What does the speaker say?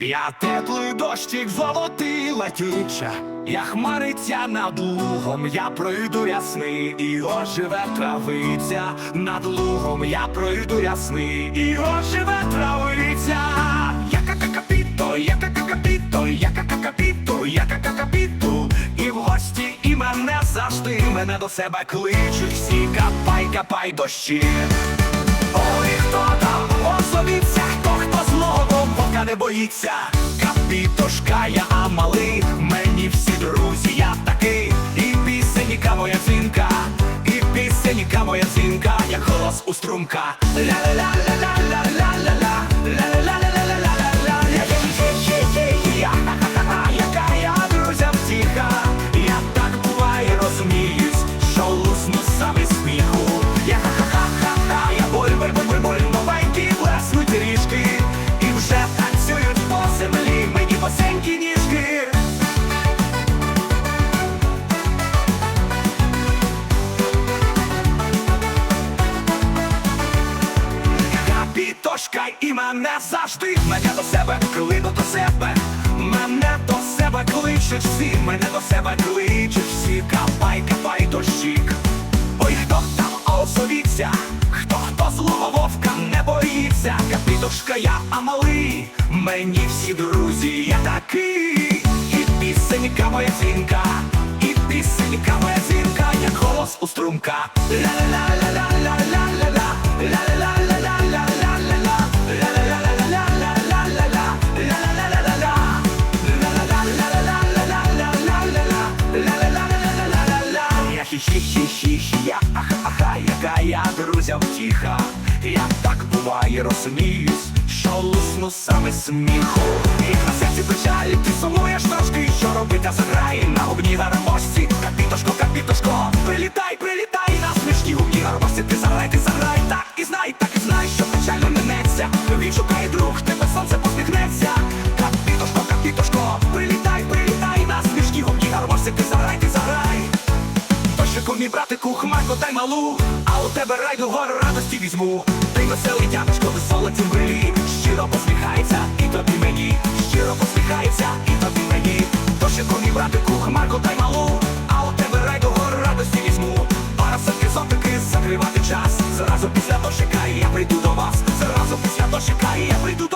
Я теплий дощик золотий летюча, я хмариця над лугом, я пройду ясний, і оживе травиця, над лугом я пройду ясний, і оживе травиця. Я какакапіто, я какакапіто, я какакапіто, я какакапіто, і в гості, і мене завжди, мене до себе кличуть всі, капай, капай дощі. Ой, хто там озовіться, не боїться, капітошка я а малий, мені всі друзі, я такий, і пісенька моя дзвінка, і пісенька моя дзвінка, як голос у струмка. Ля-ля-ля-ля-ля-ля-ля-ля, Капітошка і мене завжди, мене до себе клину до себе, мене до себе кличуть всі, мене до себе кличуть всі, капай, капай дощик. Ой, хто там озовіться, хто хто злого вовка не боїться, капітошка я а малий, мені всі друзі, я такий, і пісенька моя дзвінка, і пісенька моя дзвінка, як голос у струмка. Ля-ля-ля-ля-ля-ля-ля-ля, я хі-хі-хі-хі, я аха-аха, яка я друзям втіха, я так буває розуміюсь, що лусну саме сміху, і на серці печалі, ти сумуєш трошки, що робити, заграй на губні гармошці, капітошко, капітошко, прилітай, прилітай на смішні губні гармошці, ти заграй, ти заграй, так і знай, так і знай, що печально минеться, відшукає друг, тебе сонце мій братику, хмарко дай малу, а у тебе райду гору радості візьму. Ти веселий дядечко, весело брилі, щиро посміхається, і тобі мені, щиро посміхається, і тобі мені. Тощику, мій братику, хмарко дай малу, а у тебе райду гору радості візьму. Парасольки, зонтики, закривати час. Зразу після дощика я прийду до вас. Зразу після дощика я прийду до вас.